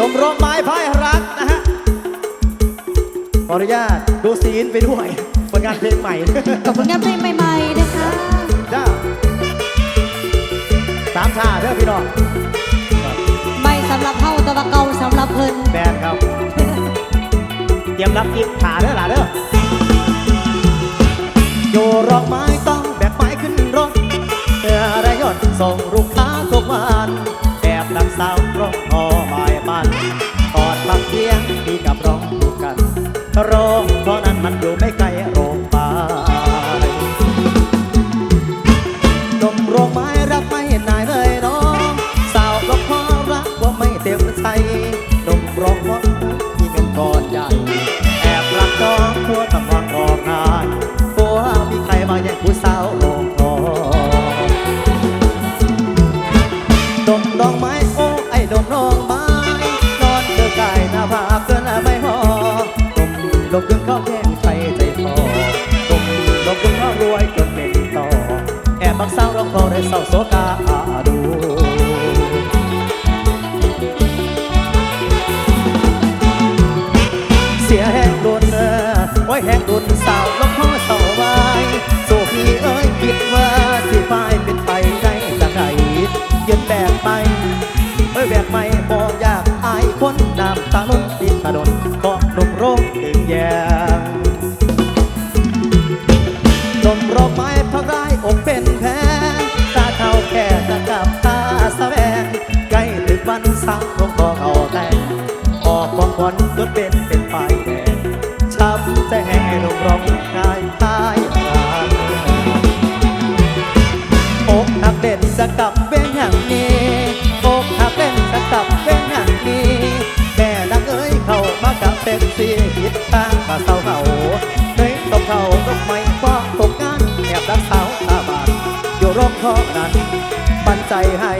ดมร่มไม้พายรักนะฮะ ขออนุญาตดูซีนไปด้วยผลงานเพลงใหม่กับผลงานเพลงใหม่ ๆ นะคะ จ้าสามชาเด้อพี่น้องไม่สำหรับเฮาตะวัาเก่าสำหรับเพิ่นแบนครับ เตรียมรับอีกขาเด้อหล่ะเด้อโยรอกไม้ต ร้องเพราะนั้นมันอยู่ไม่ไกลโรงพยาบาลหนมโรงไม้รับไม่นายเลยน้องสาวก็พอรักว่าไม่เต็มใจหนมโรงไม้ที่เป็นก้อนใหญ่แอบหลักน้องทั่วตะวันออกงาน งสีผิดตางมาเศร้าเหาเฮ้ตบเขาตบไม่ฟ้องตกงานแอบรักสาวตาบาดอยู่รอบท้องนั้นปันใจให้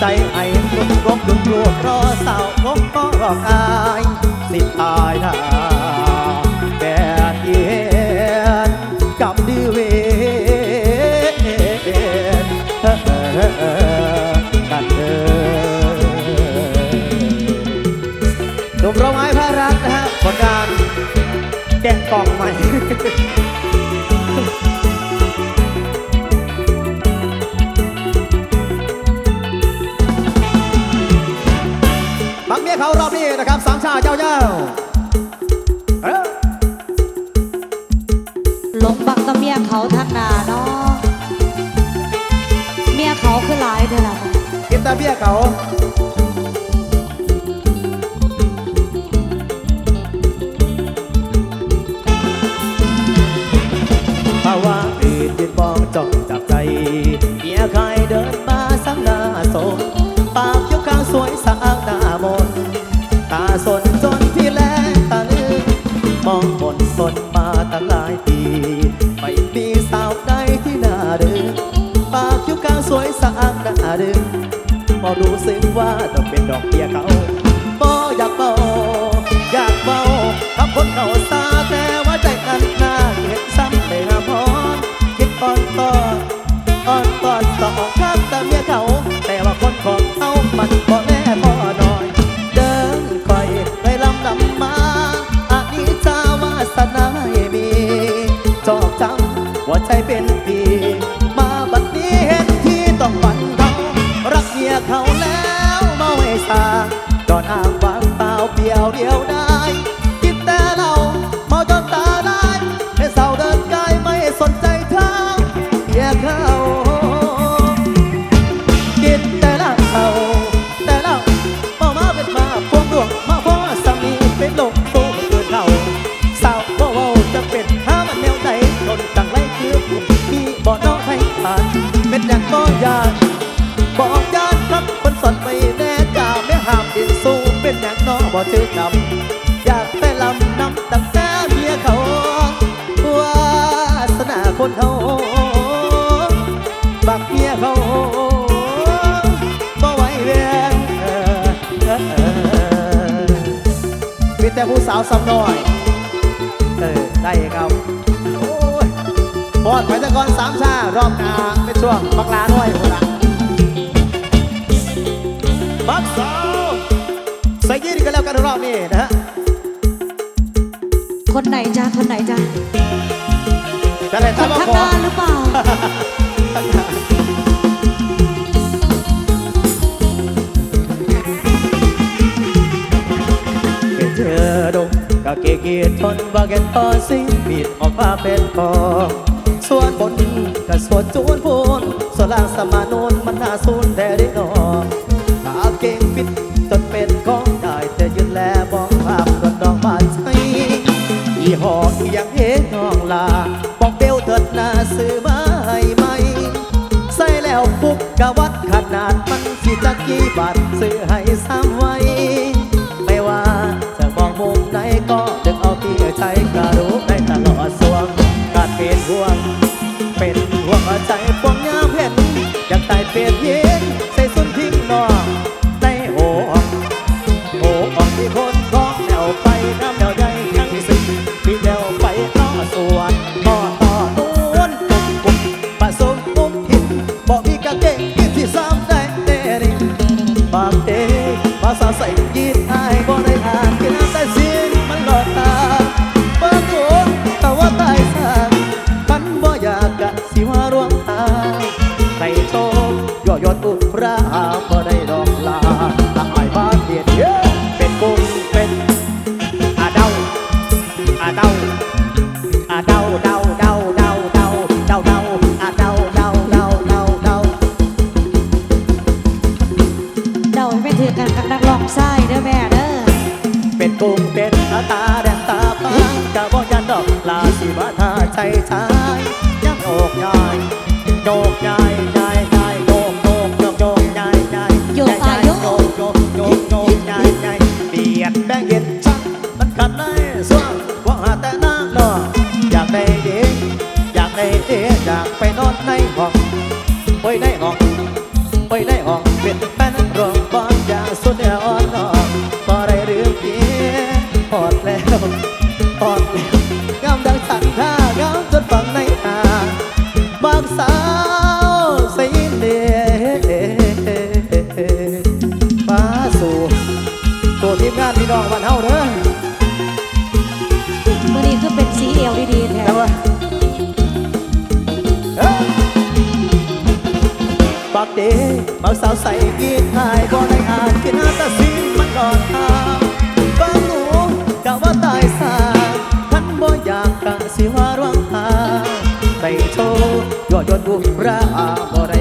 ใจไอ้คมรบดุนรวบรอสาวรบก็รอกอายสิตา กองใหม่ บักเมียเขารอบนี้นะครับสามชาเจ้าเจ้า องบนบนมาตั้งหลายปี ไม่มีสาวใดที่น่าดึงปากคิ้วกลางสวยสะอาดน่าดึงพอรู้สึกว่าต้องเป็นดอกเบี้ยเขา ได้เป็นปี มาบัดนี้เห็นที่ต้องฝันเขารักเมียเขาแล้วมาไว้ซาดอนอ้างวางเปล่าเปลี่ยวเดียวได้ มักสาวใส่ยีนกันแล้วกันรอบนี้นะฮะ คนไหนจ้าคนไหนจ้าจะไนท่านมาข้านหรือเปล่า เกเจอดงกะเกเกียทนว่าแกนตอสิบีดออกมาเป็นพอส่วนบนกับสวนจูนพูนส่วนล่างสมานุนมันน่าสูนแต่ได้นอน ยี่ห้อเอียงเอ๋น้องลาบอกเบลเถิดนาซื้อมาให้ไหม ใส่แล้วปุ๊บกะวัดขนาดมันสิจักกี่บาทซื้อให้สามไว้ เดบ่าวสาวใส่กีดทายบ่ได้อ่านกินอาตาซีมันก่อนทางบางหนูกะว่าตายสาท่านบ่อยากกะสิว่าร่วงทางไต่โชยอดยอดบุราบ่ได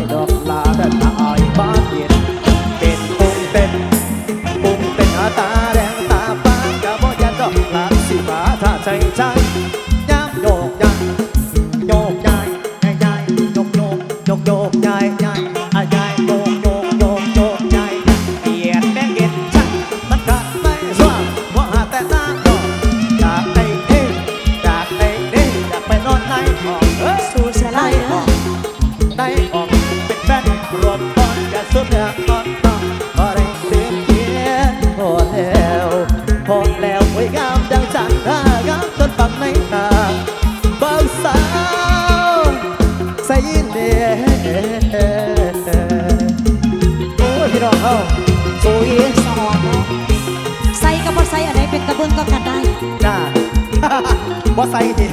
บ่ใสดิ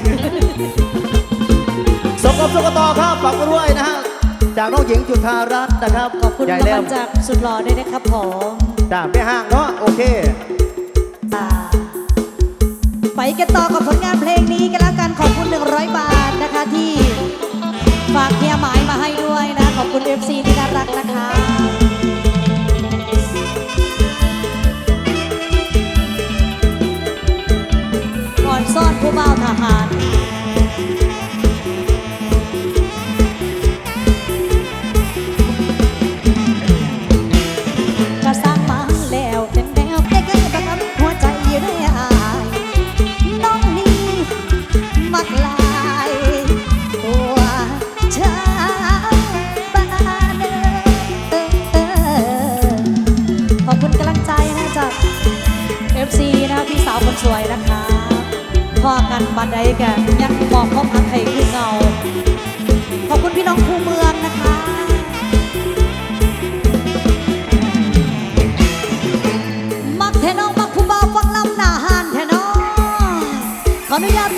สมกับสกตอครับฝากด้วยนะฮะ จากน้องหญิงจุธารัตน์นะครับขอบคุณใหแล้งวจากสุดหล่อด้วยนะครับผมจากแม่ห้างเนาะโอเค อ่าไปกันต่อกับผลงานเพลงนี้กันแล้วกันขอบคุณ 100 บาทนะคะที่ฝากเทียหมายมาให้ด้วยนะ ขอบคุณเอฟซี 어느 야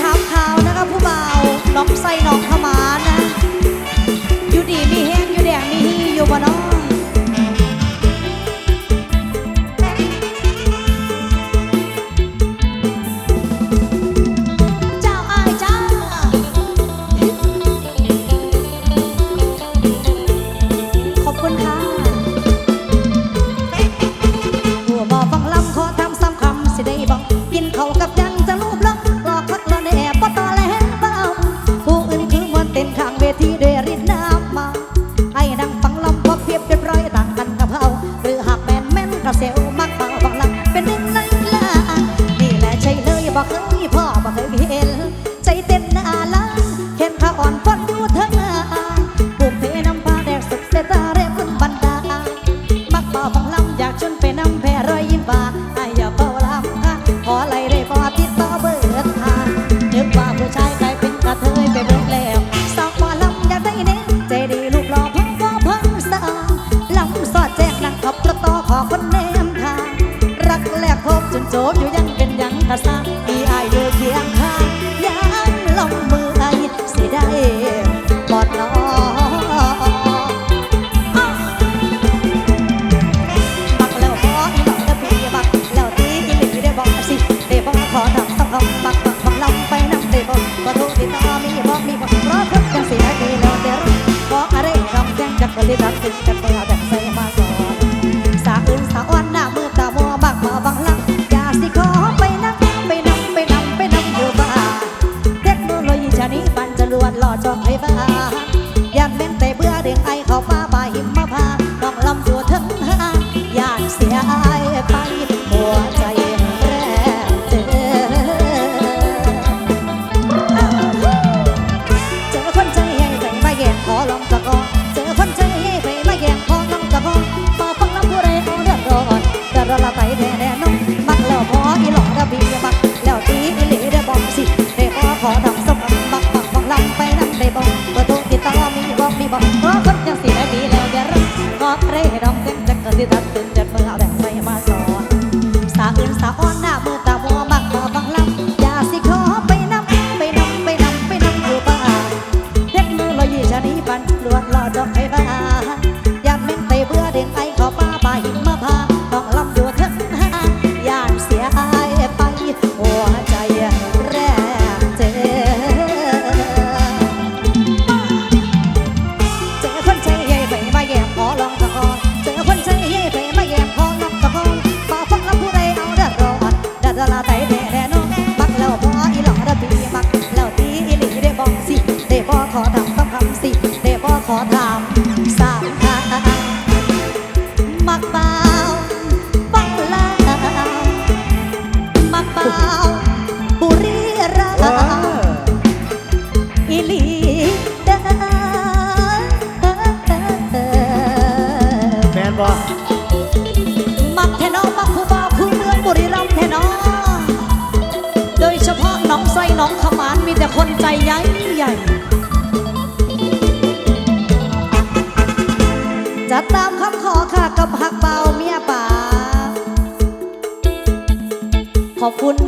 ได้รับผลกระทบแบบ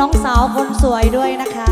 น้องสาวคนสวยด้วยนะคะ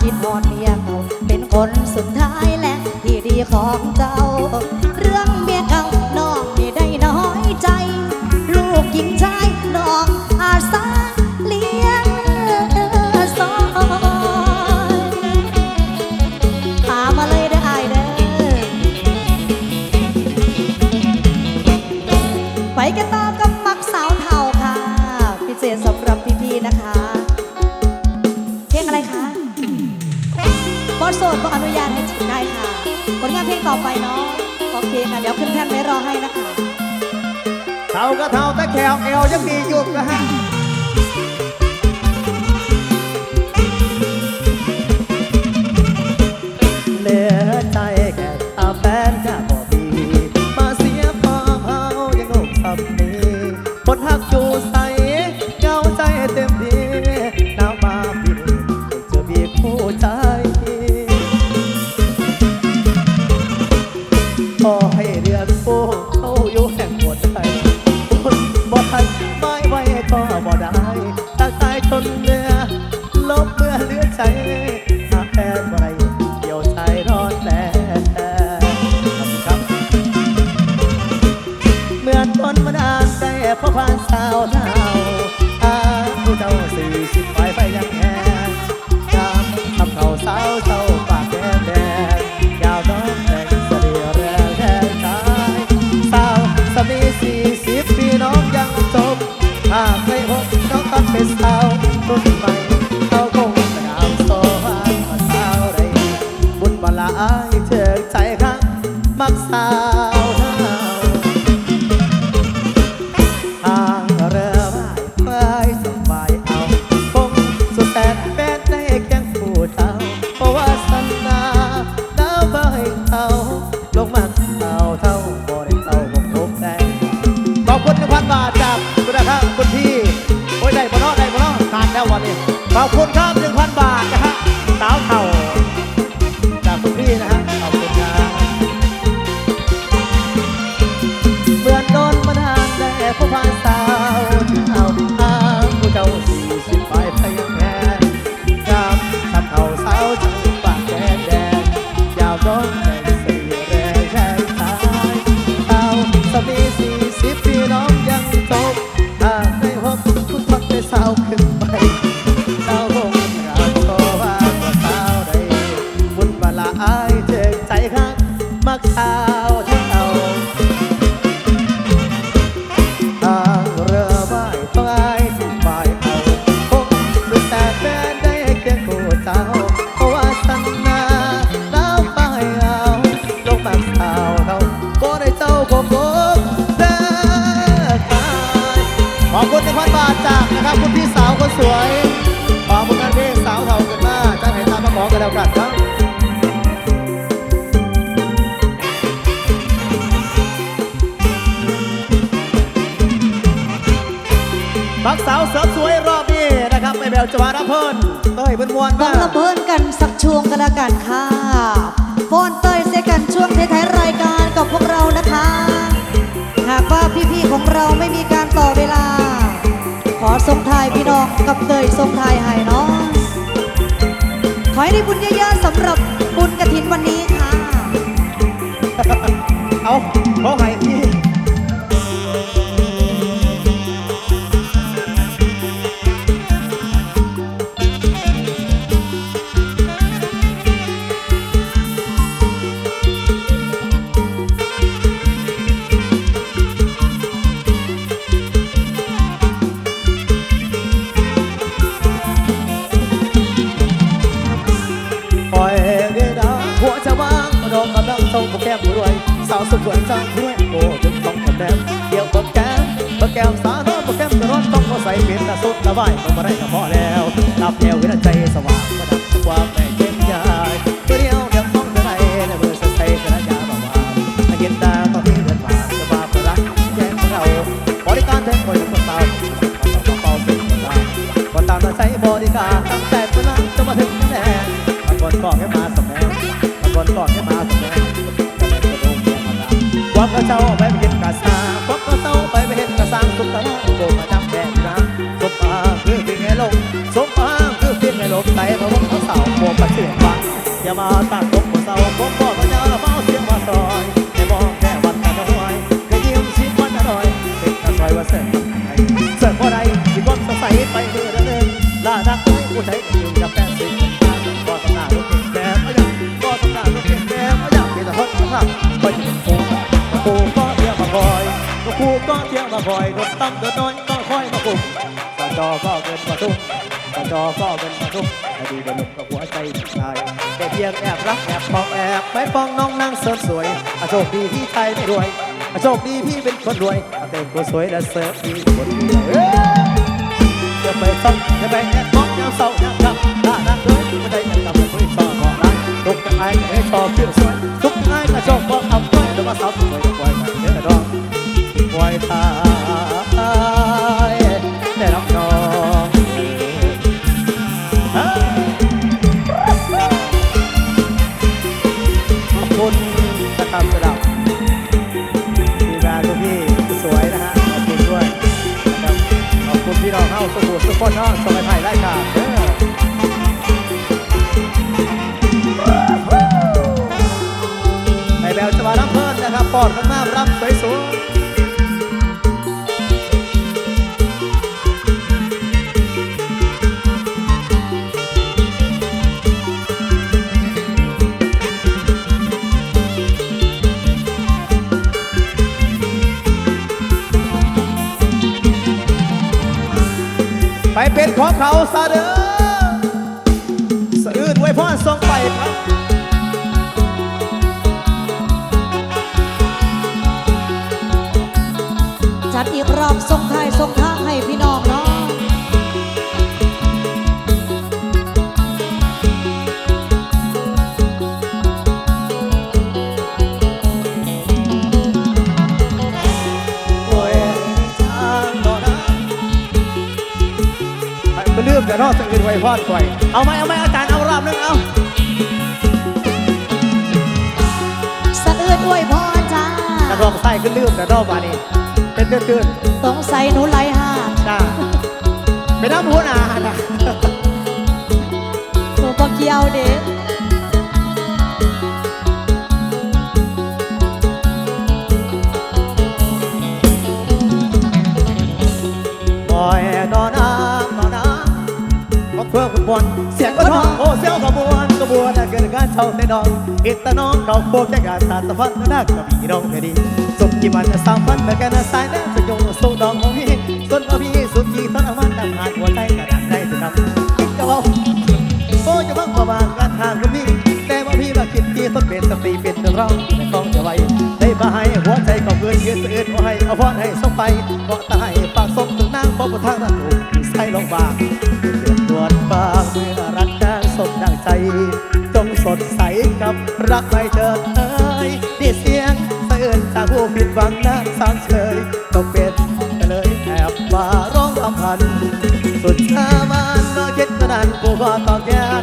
คิดหอดเมียเก่าเป็นคนสุดท้ายและที่ดีของใจ บักสาวเสริมสวยรอบนี้นะครับไม่แบวจวาระเพิ่นเต้ยเพิ่นมวนมาบับเพิ่นกันสักช่วงกันละกันค่ะฟอนเต้ยเซกันช่วงท้ายรายการกับพวกเรานะคะ หากว่าพี่ๆของเราไม่มีการต่อเวลา ขอส่งทายพี่น้องกับเตยส่งทายไฮน้องขอให้ได้บุญเยอะๆสำหรับบุญกระถินวันนี้ค่ะ เอาเขาหายที่ สาวสวยจังด้วยโอ้จึงต้องแดนเดี๋ยวบอกแก้มบอกแก้มสาร้อนกแก้มร้อนต้องก็ใส่เป็นตาสุดละไหวต้องมาได้ก็พอแล้วนับแนวเวลาใจสว่างก็ดับความแม่เย็นยญ่เดียวเดี๋ต้องไหนและเบอร์สใส่กระยาบ่าวอาเย็นตาต้องมีเงินหวานสบายรักแก้เราบริการแทนคอยคตาต้องเป่าเป็นลาคนตามมาใส่บริการตั้งแต่เวลจะมาถึงแน่มันบนบอกให้มาสมั มาตากตกเศร้าผมบอกว่าจะเอาเฝ้าเสียงมาซอยให้มองแค่วันตาน้อยก็ยิ้มชิดวันอร่อยเป็นตาซอยว่าเสิร์ฟไทยเสิร์ฟบ่ได้ที่ความสงสัยไปเรื่อยเรื่อยลาดักไว้ผู้ใช้อยู่กับแฟนสิก็ต้องหน้าลูกเก่งแบบก็ยังก็ต้องหน้าลูกเก่งแบบก็ยังเป็นทหารข้างก็จะเป็นครูครูก็เที่ยวมาคอยครูก็เที่ยวมาคอยนตั้มเดินน้อยก็คอยมาคุมตาจอก็เกินมาทุ่มตาจอก็เป็นมาทุกอดีตหนุ่มกั เพียงแอบรักแอบมองแอบไปปองน้องนางสดสวยโชคดีที่ไทยไม่รวยโชคดีพี่เป็นคนรวยเต็มคนสวยและเสิร์ฟดีคนเดียวเอ้ยอย่าไปซ้ำอย่าไปแอบมองอย่าเศร้าอย่าทำถ้านักเลยไม่ได้ยังกับคนชอบบองรักทุกข์จะอายก็ให้ชอบเพื่อสวยทุกข์อายก็ชอบบอกเอาไว้แต่ว่าสาวสวย สมุทรสุขคนเนาะสมัยไทยได้ค่ะเด้อไอแบลจะมารับเพิ่นนะครับปอดข้างหน้ารับส เป็นของเขาซะเด้อสะอื้นไว้พ่อส่งไปครับจัดอีกรอบส่งท้ายส่งทาให้พี่น้อง แต่นอกสะอื้นไว้พ่อก่อยเอาไหมเอาไหมอาจารย์เอารอบนึงเอาสะอื้นอวยพรจ้ากระรองไส้ขึ้นลืมแต่นอกบานี่เป็นเตื้อนสงสัยหนูไหลหาดๆจ้า ก็เสียงก็ท้องโอ้เสียวขบวนขบวนเกิดการเช่าในดองอิตาน้องดอกโบกแก่การตาสะพัดนักกับพี่น้องแค่ดีสุขที่มันจะสามพันแต่กันสายแน่จะโยงสู้ดอกของพี่ส่วนพี่สุดที่ทรมานดังหาดหัวใจกระดังได้จะนำคิดกับเราโอ้จะบังมาบางการทางกับพี่แต่ว่าพี่มาคิดที่ต้นเป็นสตรีเป็นเรื่องเราในกองจะไว้ได้มาให้หัวใจก็เพื่อนยืนเอื่นว่าให้เอาพรให้ส่งไปก็ตายปากส่งถึงนางพบทางนั้นถู ใส่ลงบางเดือดดวนบางเมื่อรักนางสมดังใจ จงสดใสกับรักไม่เถิดเอ้ยนี่เสียงสะอื้นจากผู้ผิดหวังนะสามเฉยตกเป็นไปเลยแอบมาร้องรำพัน สุดชามานมาคิดกระนั้นกูก็ตอกย้น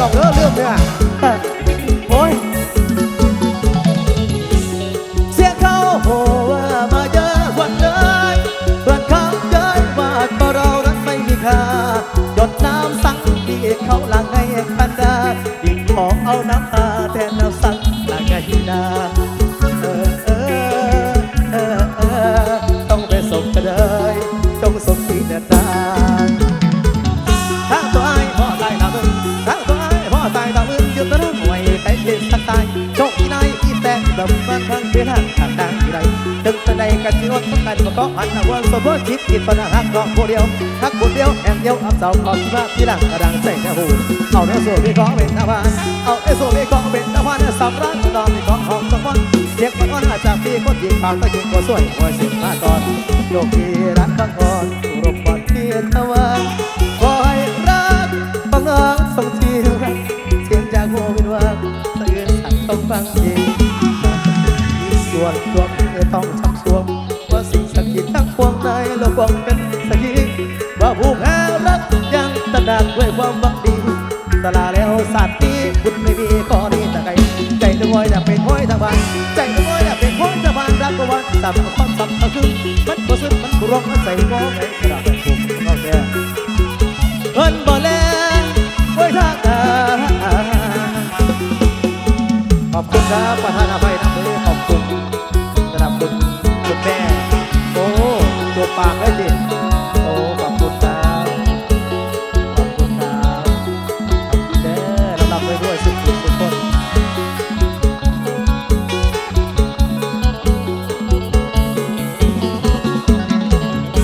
น้องเด้อเรื่องเนี่ยโอ้ยเสียเขาโหว่ามาเยอะกว่าเลยเพื่อนเขาเย้ยว่าก็เรารักไม่มีค่าหยดน้ำสังที่เขาหลังให้กันดายิ่งของเอาน้ำตาแทนน้ำสังหลังให้นา มันทางเพื่อนทางทางดังที่ไรดึงตะใดกันที่รถต้องกันมาก็หันหน้าวันสมบูรณ์ชิดอิดปนังหักกองผู้เดียวหักผู้เดียวแห่งเดียวอับเสาขอบที่ว่าที่หลังกระดังใส่แค่หูเอาเนื้อส่วนที่ของเป็นตะวันเอาเนื้อส่วนที่ของเป็นตะวันสำรักตอนที่ของหอมตะวันเสียงมันอ่อนอาจจะพี่คนยิงผ่านไปยิงก็สวยหัวเสียงมาก่อนโยกที่รักบางก่อนรบกวนที่ตะวันคอยรักฟังน้องส่งที่รักเสียงจากหัววินวังสะอื้นสั่งต้องฟังเอง วนรวมไม่ต้องชักชวงว่าสิ่งศักดิ์สิทธิ์ทั้งปวงในโลกวงเป็นสักขีว่าผู้แพ้รักยังตระหนักด้วยความหวังดีสลาแล้วสัตว์นี้คุณไม่มีข้อดีแต่ไกลใจตะวอยอยากเป็นห้อยทางบ้านใจตะวอยอยากเป็นห้อยทางบ้านรักกวันสามความสัมพันธ์คือมันก็ซึ้งมันก็ร้องมันใส่หม้อในกระดาษผมเข้าแก่เพิ่นบ่แลไว้ทางตาขอบคุณครับประธานอภัย